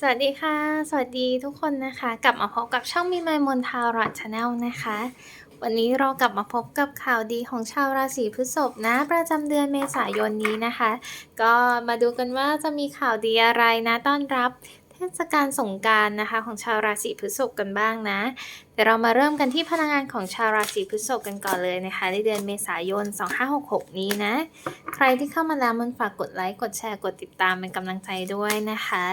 สวัสดีค่ะ สวัสดีทุกคนนะคะ กลับมาพบกับช่องมีไมมนทาวรอชาแนลนะคะ วันนี้เรากลับมาพบกับข่าวดีของชาวราศีพฤษภนะ ประจำเดือนเมษายนนี้นะคะ ก็มาดูกันว่าจะมีข่าวดีอะไรนะต้อนรับ เทศกาลสงกรารนะคะของชาวราศีพฤษภกันบ้างนะ เดี๋ยวเรามาเริ่มกันที่พลังงานของชาวราศีพฤษภกันก่อนเลยนะคะ ในเดือนเมษายน 2566 นี้นะ ใครที่เข้ามาแล้วมันฝากกดไลค์กดแชร์กดติดตามเป็นกำลังใจด้วยนะคะ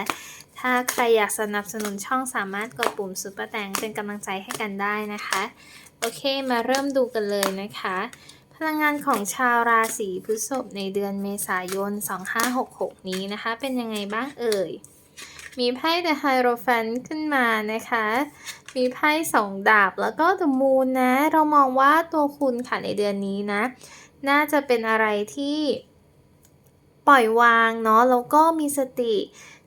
ถ้าใครอยากสนับสนุนช่องสามารถกดปุ่มซุปเปอร์แตงเป็นกำลังใจให้กันได้นะคะ โอเคมาเริ่มดูกันเลยนะคะพลังงานของชาวราศีพฤษภในเดือนเมษายน 2566 นี้นะคะ เป็นยังไงบ้างเอ่ย มีไพ่ The Hierophant ขึ้นมานะคะ มีไพ่สองดาบแล้วก็ The Moon นะ เรามองว่าตัวคุณค่ะในเดือนนี้นะ น่าจะเป็นอะไรที่ปล่อยวางเนาะ แล้วก็มีสติ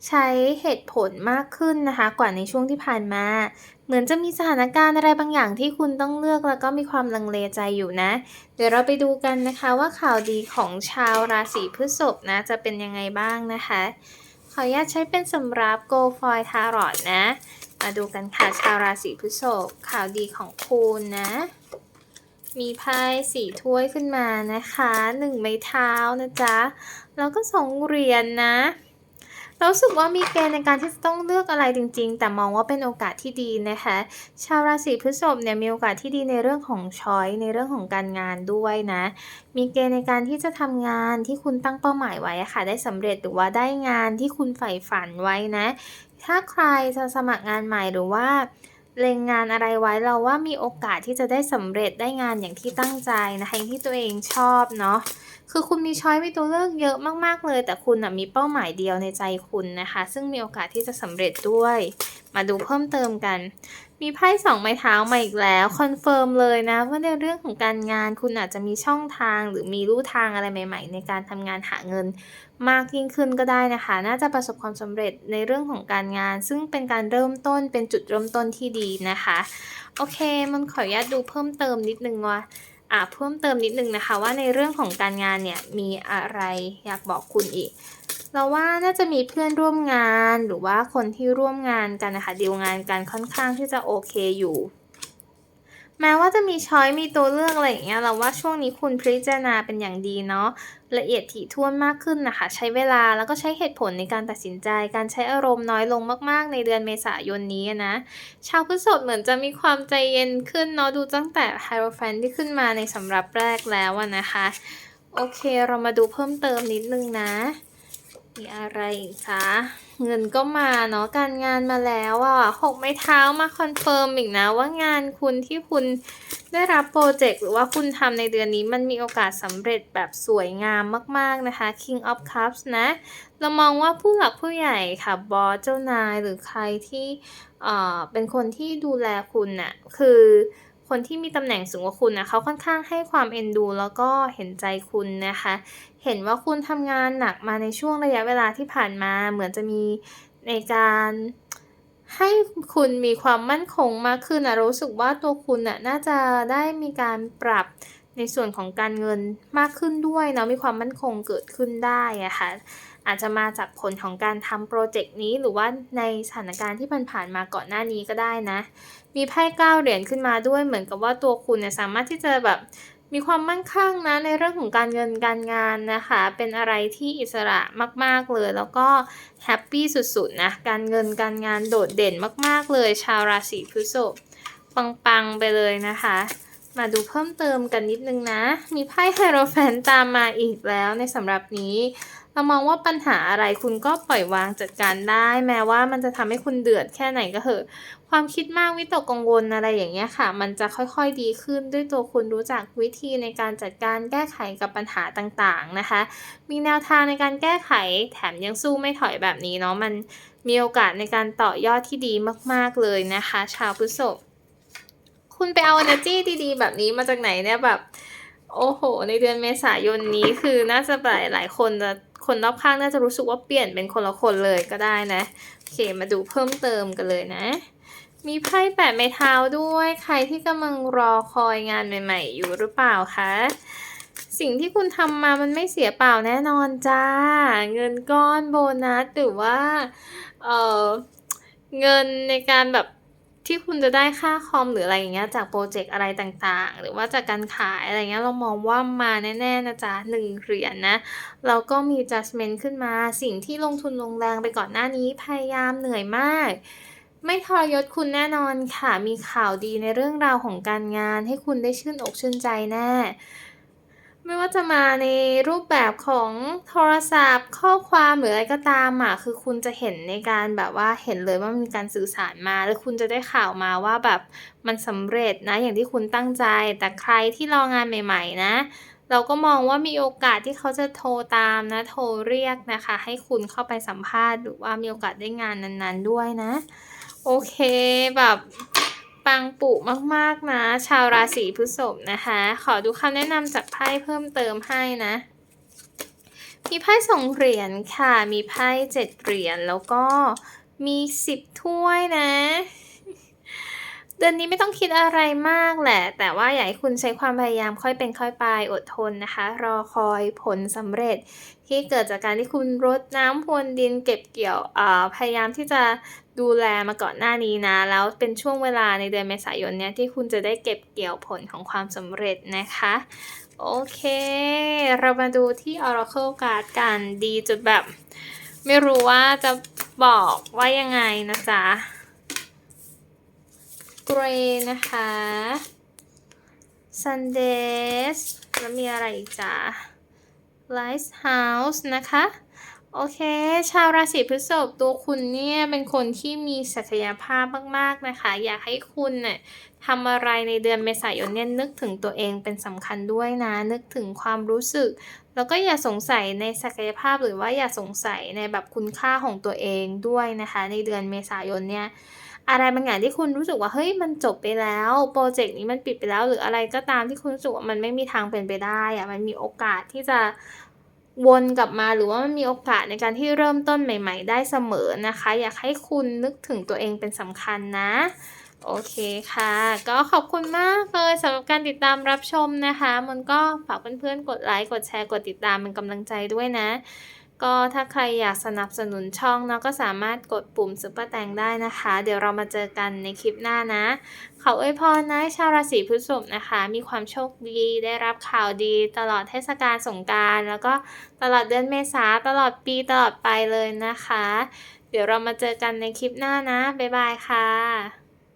ใช้เหตุผลมากขึ้นนะคะ กว่าในช่วงที่ผ่านมา เหมือนจะมีสถานการณ์อะไรบางอย่างที่คุณต้องเลือกแล้วก็มีความลังเลใจอยู่นะ เดี๋ยวเราไปดูกันนะคะว่าข่าวดีของชาวราศีพฤษภนะจะเป็นยังไงบ้างนะคะ ออนุญาตใช้เป็นสำรับโกฟอยทารอดนะ มาดูกันค่ะชาวราศีพฤษภข่าวดีของคุณนะ มีไพ่สี่ถ้วยขึ้นมานะคะหนึ่งไม้เท้านะจ๊ะ แล้วก็สองเหรียญนะ รารู้สึกว่ามีเกณฑ์ในการที่จะต้องเลือกอะไรจริง ๆ แต่มองว่าเป็นโอกาสที่ดีนะคะ ชาวราศีพฤษภเนี่ยมีโอกาสที่ดีในเรื่องของช้อยในเรื่องของการงานด้วยนะ มีเกณฑ์ในการที่จะทำงานที่คุณตั้งเป้าหมายไว้ค่ะ ได้สำเร็จหรือว่าได้งานที่คุณใฝ่ฝันไว้นะ ถ้าใครจะสมัครงานใหม่หรือว่าเล็งงานอะไรไว้เราว่ามีโอกาสที่จะได้สำเร็จได้งานอย่างที่ตั้งใจนะคะองที่ตัวเองชอบเนาะ คือคุณมีช้อยมีตัวเลือกเยอะมากๆเลย แต่คุณนะมีเป้าหมายเดียวในใจคุณนะคะ ซึ่งมีโอกาสที่จะสำเร็จด้วย มาดูเพิ่มเติมกัน มีไพ่สองไม้เท้ามาอีกแล้วคอนเฟิร์มเลยนะว่าในเรื่องของการงานคุณอาจจะมีช่องทางหรือมีลู่ทางอะไรใหม่ ๆ ในการทำงานหาเงินมากยิ่งขึ้นก็ได้นะคะ น่าจะประสบความสำเร็จในเรื่องของการงาน ซึ่งเป็นการเริ่มต้นเป็นจุดเริ่มต้นที่ดีนะคะ โอเค มันขออนุญาตดูเพิ่มเติมนิดนึงว่า อ่าเพิ่มเติมนิดนึงนะคะ ว่าในเรื่องของการงานเนี่ยมีอะไรอยากบอกคุณอีก เราว่าน่าจะมีเพื่อนร่วมงานหรือว่าคนที่ร่วมงานกันนะคะดีลงานกันค่อนข้างที่จะโอเคอยู่ แม้ว่าจะมีช้อยมีตัวเลือกอะไรอย่างเงี้ยเราว่าช่วงนี้คุณพิจารณาเป็นอย่างดีเนาะละเอียดถี่ถ้วนมากขึ้นนะคะ ใช้เวลาแล้วก็ใช้เหตุผลในการตัดสินใจ การใช้อารมณ์น้อยลงมาก ๆ ในเดือนเมษายนนี้นะ ชาวพฤษภเหมือนจะมีความใจเย็นขึ้นเนาะดูตั้งแต่ไฮโรแฟนที่ขึ้นมาในสำรับแรกแล้วนะคะ โอเคเรามาดูเพิ่มเติมนิดนึงนะ มีอะไรอีกคะเงินก็มาเนาะการงานมาแล้วอะหกไม้เท้ามาคอนเฟิร์มอีกนะว่างานคุณที่คุณได้รับโปรเจกต์หรือว่าคุณทำในเดือนนี้มันมีโอกาสสำเร็จแบบสวยงามมากๆนะคะ King of Cups นะ เรามองว่าผู้หลักผู้ใหญ่ค่ะบอสเจ้านายหรือใครที่เอ่อเป็นคนที่ดูแลคุณน่ะคือ คนที่มีตำแหน่งสูงกว่าคุณนะเขาค่อนข้างให้ความเอ็นดู แล้วก็เห็นใจคุณนะคะ เห็นว่าคุณทำงานหนักมาในช่วงระยะเวลาที่ผ่านมา เหมือนจะมีในการให้คุณมีความมั่นคงมากขึ้นนะรู้สึกว่าตัวคุณน่ะน่าจะได้มีการปรับ ในส่วนของการเงินมากขึ้นด้วยเนาะมีความมั่นคงเกิดขึ้นได้อะค่ะอาจจะมาจากผลของการทำโปรเจกต์นี้หรือว่าในสถานการณ์ที่ผ่านๆมาก่อนหน้านี้ก็ได้นะ มีไพ่เก้าเหรียญขึ้นมาด้วยเหมือนกับว่าตัวคุณเนี่ยสามารถที่จะแบบมีความมั่นคงนะในเรื่องของการเงินการงานนะคะ เป็นอะไรที่อิสระมากๆเลย แล้วก็แฮปปี้สุดๆนะการเงินการงานโดดเด่นมาก ๆเลย ชาวราศีพฤษภปังๆไปเลยนะคะ มาดูเพิ่มเติมกันนิดนึงนะ มีไพ่ไฮโรแฟนตามมาอีกแล้วในสำหรับนี้ เรามองว่าปัญหาอะไรคุณก็ปล่อยวางจัดการได้ แม้ว่ามันจะทำให้คุณเดือดแค่ไหนก็เถอะ ความคิดมากวิตกกังวลอะไรอย่างเงี้ยค่ะ มันจะค่อยๆดีขึ้นด้วยตัวคุณรู้จักวิธีในการจัดการแก้ไขกับปัญหาต่างๆนะคะ มีแนวทางในการแก้ไขแถมยังสู้ไม่ถอยแบบนี้เนาะมันมีโอกาสในการต่อยอดที่ดีมากๆเลยนะคะ ชาวพฤษภ คุณไปเอา energy ดีๆ แบบนี้มาจากไหนเนี่ยแบบ โอ้โห ในเดือนเมษายนนี้คือน่าจะหลายหลายคนจะคนรอบข้างน่าจะรู้สึกว่าเปลี่ยนเป็นคนละคนเลยก็ได้นะ โอเค มาดูเพิ่มเติมกันเลยนะ มีไพ่แปะไม้เท้าด้วย ใครที่กำลังรอคอยงานใหม่ ๆ อยู่หรือเปล่าคะ สิ่งที่คุณทำมามันไม่เสียเปล่าแน่นอนจ้า เงินก้อนโบนัสหรือว่า เออเงินในการแบบ ที่คุณจะได้ค่าคอมหรืออะไรอย่างเงี้ยจากพรเจกต์อะไรต่างๆ หรือว่าจากการขายอะไรเงี้ยเรามองว่ามาแน่ๆนะจ๊ะ1เหรียญนะแล้วก็มี judgment ขึ้นมาสิ่งที่ลงทุนลงแรงไปก่อนหน้านี้พยายามเหนื่อยมาก ไม่ทรยศคุณแน่นอนค่ะ มีข่าวดีในเรื่องราวของการงาน ให้คุณได้ชื่นอกชื่นใจแน่ ไม่ว่าจะมาในรูปแบบของโทรศัพท์ ข้อความหรืออะไรก็ตามอะคือคุณจะเห็นในการแบบว่าเห็นเลยว่ามีการสื่อสารมาแล้วคุณจะได้ข่าวมาว่าแบบมันสำเร็จนะอย่างที่คุณตั้งใจ แต่ใครที่รองานใหม่ ๆ นะ เราก็มองว่ามีโอกาสที่เขาจะโทรตามนะ โทรเรียกนะคะ ให้คุณเข้าไปสัมภาษณ์หรือว่ามีโอกาสได้งานนั้น ๆ ด้วยนะ โอเคแบบ ปังปุมากๆนะ ชาวราศีพฤษภนะคะ ขอดูคำแนะนำจากไพ่เพิ่มเติมให้นะ มีไพ่2เหรียญค่ะ มีไพ่7เหรียญแล้วก็มี10ถ้วยนะ เดือนนี้ไม่ต้องคิดอะไรมากแหละ แต่ว่าอยากให้คุณใช้ความพยายามค่อยเป็นค่อยไปอดทนนะคะ รอคอยผลสำเร็จที่เกิดจากการที่คุณรดน้ำพรวนดินเก็บเกี่ยวพยายามที่จะ ดูแลมาก่อนหน้านี้นะ แล้วเป็นช่วงเวลาในเดือนเมษายนเนี้ยที่คุณจะได้เก็บเกี่ยวผลของความสำเร็จนะคะ โอเค เรามาดูที่ Oracle Card กันดีจนแบบ ไม่รู้ว่าจะบอกว่ายังไงนะจ๊ะ Gray นะคะ Sundays แล้วมีอะไรอีกจ๊ะ Lighthouse นะคะ โอเค ชาวราศีพฤษภตัวคุณเนี่ยเป็นคนที่มีศักยภาพมาก ๆ นะคะ อยากให้คุณเน่ะทำอะไรในเดือนเมษายนเนี่ยนึกถึงตัวเองเป็นสำคัญด้วยนะ นึกถึงความรู้สึก แล้วก็อย่าสงสัยในศักยภาพหรือว่าอย่าสงสัยในแบบคุณค่าของตัวเองด้วยนะคะ ในเดือนเมษายนเนี่ยอะไรบางอย่างที่คุณรู้สึกว่าเฮ้ยมันจบไปแล้วพรเจกต์นี้มันปิดไปแล้ว หรืออะไรก็ตามที่คุณรู้สึกว่ามันไม่มีทางเป็นไปได้อะมันมีโอกาสที่จะ วนกลับมาหรือว่ามันมีโอกาสในการที่เริ่มต้นใหม่ ๆ ได้เสมอนะคะ อยากให้คุณนึกถึงตัวเองเป็นสำคัญนะ โอเคค่ะ ก็ขอบคุณมากเลยสำหรับการติดตามรับชมนะคะ มันก็ฝากเพื่อนๆกดไลค์กดแชร์กดติดตามเป็นกำลังใจด้วยนะ ก็ถ้าใครอยากสนับสนุนช่องเนาะก็สามารถกดปุ่ม Super Thanks ได้นะคะ เดี๋ยวเรามาเจอกันในคลิปหน้านะขออวยพรนะชาวราศีพฤษภนะคะ มีความโชคดีได้รับข่าวดีตลอดเทศกาลสงกานต์แล้วก็ตลอดเดือนเมษาตลอดปีตลอดไปเลยนะคะ เดี๋ยวเรามาเจอกันในคลิปหน้านะ บ๊ายบายค่ะ